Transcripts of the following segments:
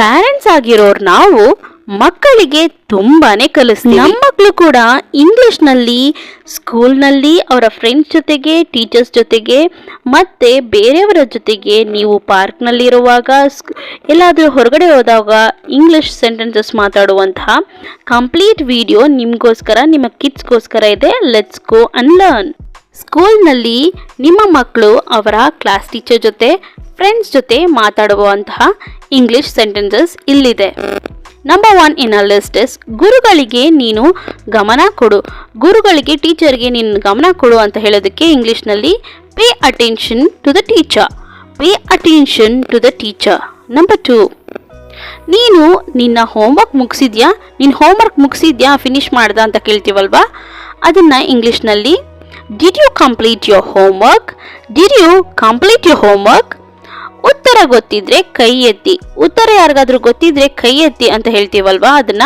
Parents ಆಗಿರೋರು ನಾವು ಮಕ್ಕಳಿಗೆ ತುಂಬಾನೇ ಕಲಿಸ್ತೀವಿ. ನಮ್ಮ ಮಕ್ಕಳು ಕೂಡ ಇಂಗ್ಲಿಷ್ನಲ್ಲಿ ಸ್ಕೂಲ್ನಲ್ಲಿ ಅವರ ಫ್ರೆಂಡ್ಸ್ ಜೊತೆಗೆ ಟೀಚರ್ಸ್ ಜೊತೆಗೆ, ಮತ್ತೆ ಬೇರೆಯವರ ಜೊತೆಗೆ ನೀವು ಪಾರ್ಕ್ನಲ್ಲಿರುವಾಗ ಎಲ್ಲಾದರೂ ಹೊರಗಡೆ ಹೋದಾಗ ಇಂಗ್ಲಿಷ್ ಸೆಂಟೆನ್ಸಸ್ ಮಾತಾಡುವಂತಹ ಕಂಪ್ಲೀಟ್ ವಿಡಿಯೋ ನಿಮಗೋಸ್ಕರ, ನಿಮ್ಮ ಕಿಡ್ಸ್ಗೋಸ್ಕರ ಇದೆ. ಲೆಟ್ಸ್ ಗೋ ಅಂಡ್ ಲರ್ನ್ ಸ್ಕೂಲ್ನಲ್ಲಿ ನಿಮ್ಮ ಮಕ್ಕಳು ಅವರ ಕ್ಲಾಸ್ ಟೀಚರ್ ಜೊತೆ ಫ್ರೆಂಡ್ಸ್ ಜೊತೆ ಮಾತಾಡುವಂತಹ ಇಂಗ್ಲಿಷ್ ಸೆಂಟೆನ್ಸಸ್ ಇಲ್ಲಿದೆ. Number one in a list is ಗುರುಗಳಿಗೆ ನೀನು ಗಮನ ಕೊಡು. ಗುರುಗಳಿಗೆ ಟೀಚರ್ಗೆ ನೀನು ಗಮನ ಕೊಡು ಅಂತ ಹೇಳೋದಕ್ಕೆ ಇಂಗ್ಲೀಷ್ನಲ್ಲಿ pay attention to the teacher pay attention to the teacher number two ನೀನು ನಿನ್ನ ಹೋಮ್ವರ್ಕ್ ಮುಗಿಸಿದ್ಯಾ? ನಿನ್ನ ಹೋಮ್ವರ್ಕ್ ಮುಗಿಸಿದ್ಯಾ? ಫಿನಿಶ್ ಮಾಡ್ದ ಅಂತ ಕೇಳ್ತೀವಲ್ವಾ? ಅದನ್ನು ಇಂಗ್ಲೀಷ್ನಲ್ಲಿ did you complete your homework did you complete your homework ಉತ್ತರ ಗೊತ್ತಿದ್ರೆ ಕೈ ಎತ್ತಿ ಉತ್ತರ ಯಾರಿಗಾದ್ರೂ ಗೊತ್ತಿದ್ರೆ ಕೈ ಎತ್ತಿ ಅಂತ ಹೇಳ್ತೀವಲ್ವಾ? ಅದನ್ನ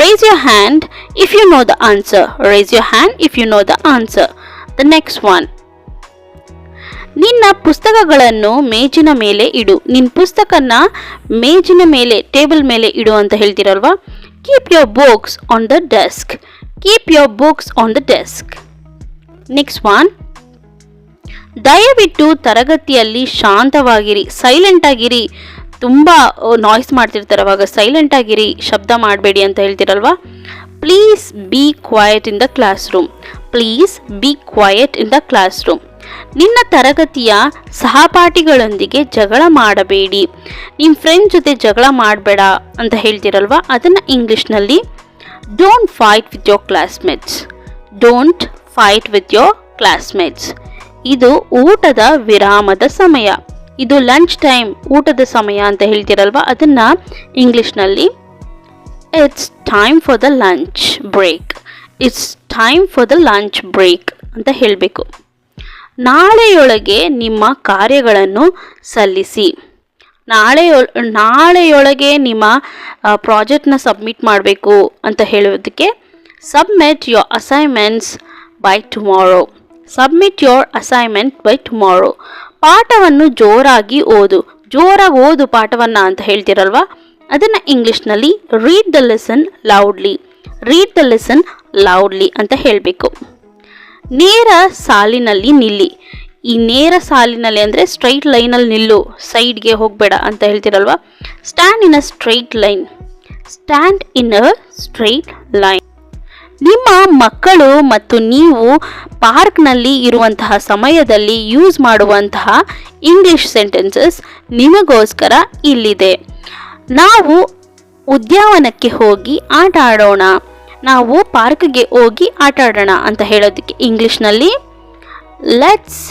raise your hand if you know the answer raise your hand if you know the answer the next one ನಿನ್ನ ಪುಸ್ತಕಗಳನ್ನು ಮೇಜಿನ ಮೇಲೆ ಇಡು. ನಿನ್ನ ಪುಸ್ತಕನ ಮೇಜಿನ ಮೇಲೆ, ಟೇಬಲ್ ಮೇಲೆ ಇಡು ಅಂತ ಹೇಳ್ತೀರಲ್ವಾ? Keep your books on the desk keep your books on the desk next one ದಯವಿಟ್ಟು ತರಗತಿಯಲ್ಲಿ ಶಾಂತವಾಗಿರಿ ಸೈಲೆಂಟ್ ಆಗಿರಿ. ತುಂಬ ನಾಯ್ಸ್ ಮಾಡ್ತಿರ್ತಾರೆ ಅವಾಗ. ಸೈಲೆಂಟ್ ಆಗಿರಿ, ಶಬ್ದ ಮಾಡಬೇಡಿ ಅಂತ ಹೇಳ್ತಿರಲ್ವಾ? Please be quiet in the class room please be quiet in the class room ನಿನ್ನ ತರಗತಿಯ ಸಹಪಾಠಿಗಳೊಂದಿಗೆ ಜಗಳ ಮಾಡಬೇಡಿ. ನಿಮ್ಮ ಫ್ರೆಂಡ್ ಜೊತೆ ಜಗಳ ಮಾಡಬೇಡ ಅಂತ ಹೇಳ್ತಿರಲ್ವಾ? ಅದನ್ನು ಇಂಗ್ಲೀಷ್ನಲ್ಲಿ don't fight with your classmates don't fight with your classmates ಇದು ಊಟದ ವಿರಾಮದ ಸಮಯ. ಇದು ಲಂಚ್ ಟೈಮ್ ಊಟದ ಸಮಯ ಅಂತ ಹೇಳ್ತೀರಲ್ವಾ? ಅದನ್ನ ಇಂಗ್ಲಿಷ್ನಲ್ಲಿ it's time for the lunch break it's time for the lunch break ಅಂತ ಹೇಳಬೇಕು. ನಾಳೆಯೊಳಗೆ ನಿಮ್ಮ ಕಾರ್ಯಗಳನ್ನು ಸಲ್ಲಿಸಿ. ನಾಳೆಯೊ, ನಾಳೆಯೊಳಗೆ ನಿಮ್ಮ ಪ್ರಾಜೆಕ್ಟ್ನ ಸಬ್ಮಿಟ್ ಮಾಡಬೇಕು ಅಂತ ಹೇಳೋದಕ್ಕೆ submit your assignments by tomorrow submit your assignment by tomorrow ಪಾಠವನ್ನು ಜೋರಾಗಿ ಓದು. ಜೋರಾಗಿ ಓದು ಪಾಠವನ್ನು ಅಂತ ಹೇಳ್ತಿರಲ್ವಾ? ಅದನ್ನು ಇಂಗ್ಲೀಷ್ನಲ್ಲಿ read the lesson loudly read the lesson loudly ಅಂತ ಹೇಳಬೇಕು. ನೇರ ಸಾಲಿನಲ್ಲಿ ನಿಲ್ಲಿ. ಈ ನೇರ ಸಾಲಿನಲ್ಲಿ ಅಂದರೆ ಸ್ಟ್ರೈಟ್ ಲೈನಲ್ಲಿ ನಿಲ್ಲು. ಸೈಡ್ಗೆ ಹೋಗಬೇಡ ಅಂತ ಹೇಳ್ತಿರಲ್ವಾ? Stand in a straight line stand in a straight line ನಿಮ್ಮ ಮಕ್ಕಳು ಮತ್ತು ನೀವು ಪಾರ್ಕ್ನಲ್ಲಿ ಇರುವಂತಹ ಸಮಯದಲ್ಲಿ ಯೂಸ್ ಮಾಡುವಂತಹ ಇಂಗ್ಲಿಷ್ ಸೆಂಟೆನ್ಸಸ್ ನಿಮಗೋಸ್ಕರ ಇಲ್ಲಿದೆ. ನಾವು ಉದ್ಯಾನವನಕ್ಕೆ ಹೋಗಿ ಆಟ ಆಡೋಣ. ನಾವು ಪಾರ್ಕ್ಗೆ ಹೋಗಿ ಆಟ ಆಡೋಣ ಅಂತ ಹೇಳೋದಕ್ಕೆ ಇಂಗ್ಲೀಷ್ನಲ್ಲಿ let's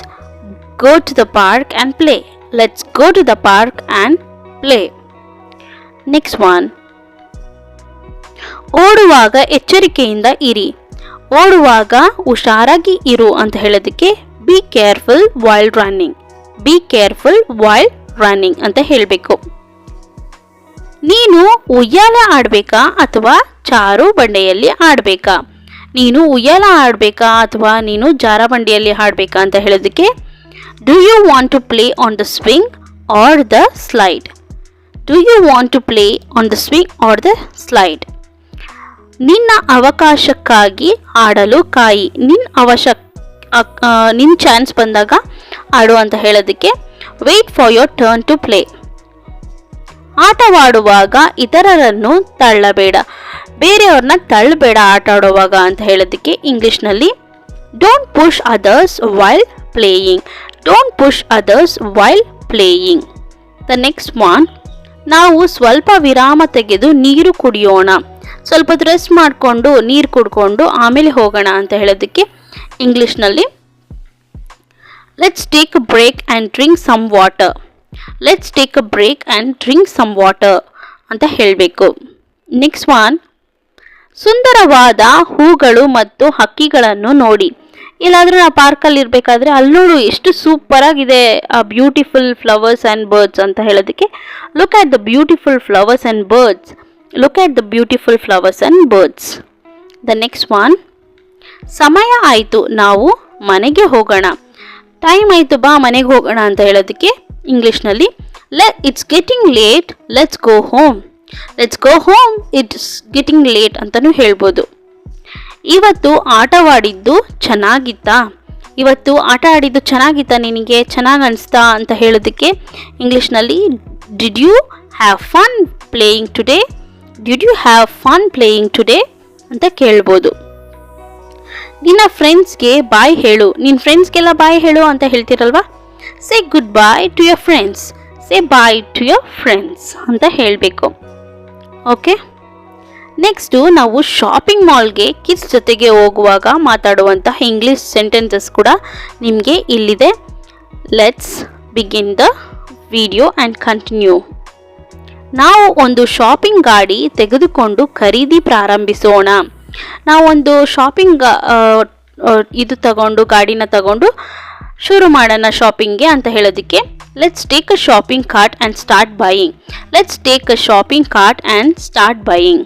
go to the park and play let's go to the park and play next one ಓಡುವಾಗ ಎಚ್ಚರಿಕೆಯಿಂದ ಇರಿ. ಓಡುವಾಗ ಹುಷಾರಾಗಿ ಇರು ಅಂತ ಹೇಳೋದಕ್ಕೆ be careful while running be careful while running ಅಂತ ಹೇಳಬೇಕು. ನೀನು ಉಯ್ಯಾಲ ಆಡಬೇಕಾ ಅಥವಾ ಚಾರು ಬಂಡೆಯಲ್ಲಿ ಆಡಬೇಕಾ? ನೀನು ಉಯ್ಯಾಲ ಆಡಬೇಕಾ ಅಥವಾ ನೀನು ಜಾರಬಂಡಿಯಲ್ಲಿ ಆಡಬೇಕಾ ಅಂತ ಹೇಳೋದಕ್ಕೆ do you want to play on the swing or the slide do you want to play on the swing or the slide ನಿನ್ನ ಅವಕಾಶಕ್ಕಾಗಿ ಆಡಲು ಕಾಯಿ. ನಿನ್ನ ಅವಶ ನಿನ್ನ ಚಾನ್ಸ್ ಬಂದಾಗ ಆಡು ಅಂತ ಹೇಳೋದಕ್ಕೆ wait for your turn to play ಆಟವಾಡುವಾಗ ಇತರರನ್ನು ತಳ್ಳಬೇಡ. ಬೇರೆಯವ್ರನ್ನ ತಳ್ಳಬೇಡ ಆಟ ಆಡುವಾಗ ಅಂತ ಹೇಳೋದಕ್ಕೆ ಇಂಗ್ಲೀಷ್ನಲ್ಲಿ don't push others while playing don't push others while playing the next one ನಾವು ಸ್ವಲ್ಪ ವಿರಾಮ ತೆಗೆದು ನೀರು ಕುಡಿಯೋಣ. ಸ್ವಲ್ಪ ಹೊತ್ತು ರೆಸ್ಟ್ ಮಾಡಿಕೊಂಡು, ನೀರು ಕುಡ್ಕೊಂಡು ಆಮೇಲೆ ಹೋಗೋಣ ಅಂತ ಹೇಳೋದಕ್ಕೆ ಇಂಗ್ಲೀಷ್ನಲ್ಲಿ let's take a break and drink some water let's take a break and drink some water ಅಂತ ಹೇಳಬೇಕು. ನೆಕ್ಸ್ಟ್ ಒನ್ ಸುಂದರವಾದ ಹೂಗಳು ಮತ್ತು ಹಕ್ಕಿಗಳನ್ನು ನೋಡಿ. ಇಲ್ಲಾದರೂ ನಾವು ಪಾರ್ಕಲ್ಲಿ ಇರಬೇಕಾದ್ರೆ ಅಲ್ಲಿ ನೋಡು ಎಷ್ಟು ಸೂಪರ್ ಆಗಿದೆ, ಆ ಬ್ಯೂಟಿಫುಲ್ ಫ್ಲವರ್ಸ್ ಆ್ಯಂಡ್ ಬರ್ಡ್ಸ್ ಅಂತ ಹೇಳೋದಕ್ಕೆ. Look at the beautiful flowers and birds look at the beautiful flowers and birds the next one ಸಮಯ ಆಯಿತು, ನಾವು ಮನೆಗೆ ಹೋಗೋಣ. ಟೈಮ್ ಆಯಿತು, ಬಾ ಮನೆಗೆ ಹೋಗೋಣ ಅಂತ ಹೇಳೋದಕ್ಕೆ ಇಂಗ್ಲೀಷ್ನಲ್ಲಿ ಲೆ it's getting late let's go home let's go home it's getting late ಅಂತಲೂ ಹೇಳ್ಬೋದು. ಇವತ್ತು ಆಟವಾಡಿದ್ದು ಚೆನ್ನಾಗಿತ್ತಾ? ಇವತ್ತು ಆಟ ಆಡಿದ್ದು ಚೆನ್ನಾಗಿತ್ತಾ ನಿನಗೆ? ಚೆನ್ನಾಗಿ ಅನಿಸ್ತಾ ಅಂತ ಹೇಳೋದಕ್ಕೆ ಇಂಗ್ಲೀಷ್ನಲ್ಲಿ did you have fun playing today did you have fun playing today ಅಂತ ಕೇಳ್ಬೋದು. ನಿನ್ನ ಫ್ರೆಂಡ್ಸ್ಗೆ ಬಾಯ್ ಹೇಳು. ನಿನ್ನ ಫ್ರೆಂಡ್ಸ್ಗೆಲ್ಲ ಬಾಯ್ ಹೇಳು ಅಂತ ಹೇಳ್ತಿರಲ್ವಾ? Say good bye to your friends say bye to your friends ಅಂತ ಹೇಳಬೇಕು. ಓಕೆ ನೆಕ್ಸ್ಟು ನಾವು ಶಾಪಿಂಗ್ ಮಾಲ್ಗೆ ಕಿಡ್ಸ್ ಜೊತೆಗೆ ಹೋಗುವಾಗ ಮಾತಾಡುವಂತಹ ಇಂಗ್ಲೀಷ್ ಸೆಂಟೆನ್ಸಸ್ ಕೂಡ ನಿಮಗೆ ಇಲ್ಲಿದೆ. Let's begin the video and continue ನಾವು ಒಂದು ಶಾಪಿಂಗ್ ಗಾಡಿ ತೆಗೆದುಕೊಂಡು ಖರೀದಿ ಪ್ರಾರಂಭಿಸೋಣ. ನಾವೊಂದು ಶಾಪಿಂಗ್ ಇದು ತಗೊಂಡು, ಗಾಡಿನ ತಗೊಂಡು ಶುರು ಮಾಡೋಣ ಶಾಪಿಂಗ್ಗೆ ಅಂತ ಹೇಳೋದಕ್ಕೆ. Let's take a shopping cart and start buying let's take a shopping cart and start buying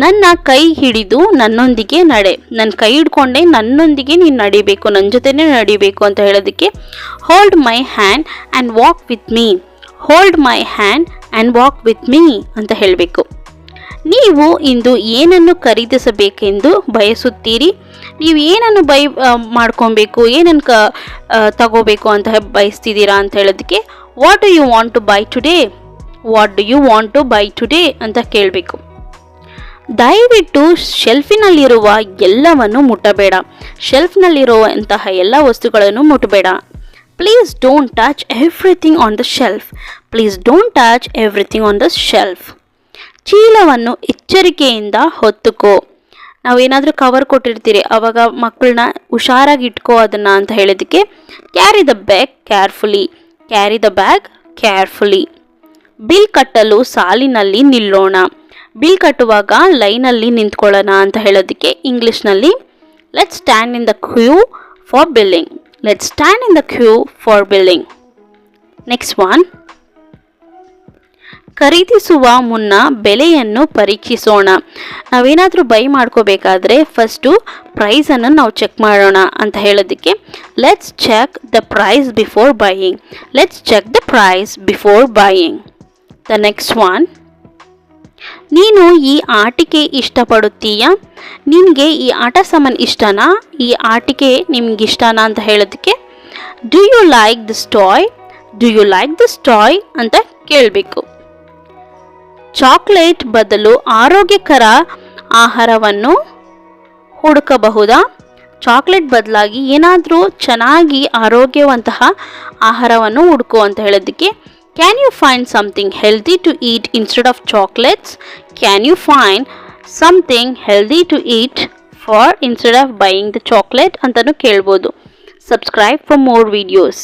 ನನ್ನ ಕೈ ಹಿಡಿದು ನನ್ನೊಂದಿಗೆ ನಡೆ. ನನ್ನ ಕೈ ಹಿಡ್ಕೊಂಡೆ, ನನ್ನೊಂದಿಗೆ ನೀನು ನಡಿಬೇಕು ನನ್ನ ಜೊತೆನೇ ನಡಿಬೇಕು ಅಂತ ಹೇಳೋದಕ್ಕೆ. Hold my hand and walk with me hold my hand and walk with me ಅಂತ ಹೇಳಬೇಕು. ನೀವು ಇಂದು ಏನನ್ನು ಖರೀದಿಸಬೇಕೆಂದು ಬಯಸುತ್ತೀರಿ? ನೀವು ಏನನ್ನು ಬೈ ಮಾಡ್ಕೊಬೇಕು? ಏನನ್ನು ಕ ತಗೋಬೇಕು ಅಂತ ಬಯಸ್ತಿದ್ದೀರಾ ಅಂತ ಹೇಳೋದಕ್ಕೆ what do you want to buy today what do you want to buy today ಅಂತ ಕೇಳಬೇಕು. ದಯವಿಟ್ಟು ಶೆಲ್ಫಿನಲ್ಲಿರುವ ಎಲ್ಲವನ್ನು ಮುಟ್ಟಬೇಡ. ಶೆಲ್ಫ್ನಲ್ಲಿರುವಂತಹ ಎಲ್ಲ ವಸ್ತುಗಳನ್ನು ಮುಟ್ಟಬೇಡ. Please don't touch everything on the shelf please don't touch everything on the shelf ಚೀಲವನ್ನು ಎಚ್ಚರಿಕೆಯಿಂದ ಹೊತ್ತುಕೋ. ನಾವೇನಾದರೂ ಕವರ್ ಕೊಟ್ಟಿರ್ತೀರಿ, ಅವಾಗ ಮಕ್ಕಳನ್ನ ಹುಷಾರಾಗಿ ಇಟ್ಕೋ ಅದನ್ನು ಅಂತ ಹೇಳೋದಕ್ಕೆ carry the bag carefully carry the bag carefully bill ಕಟ್ಟಲು ಸಾಲಿನಲ್ಲಿ ನಿಲ್ಲೋಣ. ಬಿಲ್ ಕಟ್ಟುವಾಗ ಲೈನಲ್ಲಿ ನಿಂತ್ಕೊಳ್ಳೋಣ ಅಂತ ಹೇಳೋದಕ್ಕೆ ಇಂಗ್ಲೀಷ್ನಲ್ಲಿ let stand in the queue for billing let stand in the queue for billing. Next one. ಖರೀದಿಸುವ ಮುನ್ನ ಬೆಲೆಯನ್ನು ಪರೀಕ್ಷಿಸೋಣ ನಾವೇನಾದರೂ ಬೈ ಮಾಡ್ಕೋಬೇಕಾದ್ರೆ ಫಸ್ಟು ಪ್ರೈಸನ್ನು ನಾವು ಚೆಕ್ ಮಾಡೋಣ ಅಂತ ಹೇಳೋದಕ್ಕೆ let's check the price before buying let's check the price before buying the next one ನೀನು ಈ ಆಟಿಕೆ ಇಷ್ಟಪಡುತ್ತೀಯಾ? ನಿನಗೆ ಈ ಆಟ ಸಾಮಾನು ಇಷ್ಟನಾ? ಈ ಆಟಿಕೆ ನಿಮ್ಗೆ ಇಷ್ಟನಾ ಅಂತ ಹೇಳೋದಕ್ಕೆ do you like this toy do you like this toy ಅಂತ ಕೇಳಬೇಕು. ಚಾಕ್ಲೇಟ್ ಬದಲು ಆರೋಗ್ಯಕರ ಆಹಾರವನ್ನು ಹುಡುಕಬಹುದಾ? ಚಾಕ್ಲೇಟ್ ಬದಲಾಗಿ ಏನಾದರೂ ಚೆನ್ನಾಗಿ ಆರೋಗ್ಯವಂತಹ ಆಹಾರವನ್ನು ಹುಡುಕು ಅಂತ ಹೇಳೋದಕ್ಕೆ can you find something healthy to eat instead of chocolates can you find something healthy to eat for instead of buying the chocolate ಅಂತಲೂ ಕೇಳ್ಬೋದು ಸಬ್ಸ್ಕ್ರೈಬ್ ಫಾರ್ ಮೋರ್ ವೀಡಿಯೋಸ್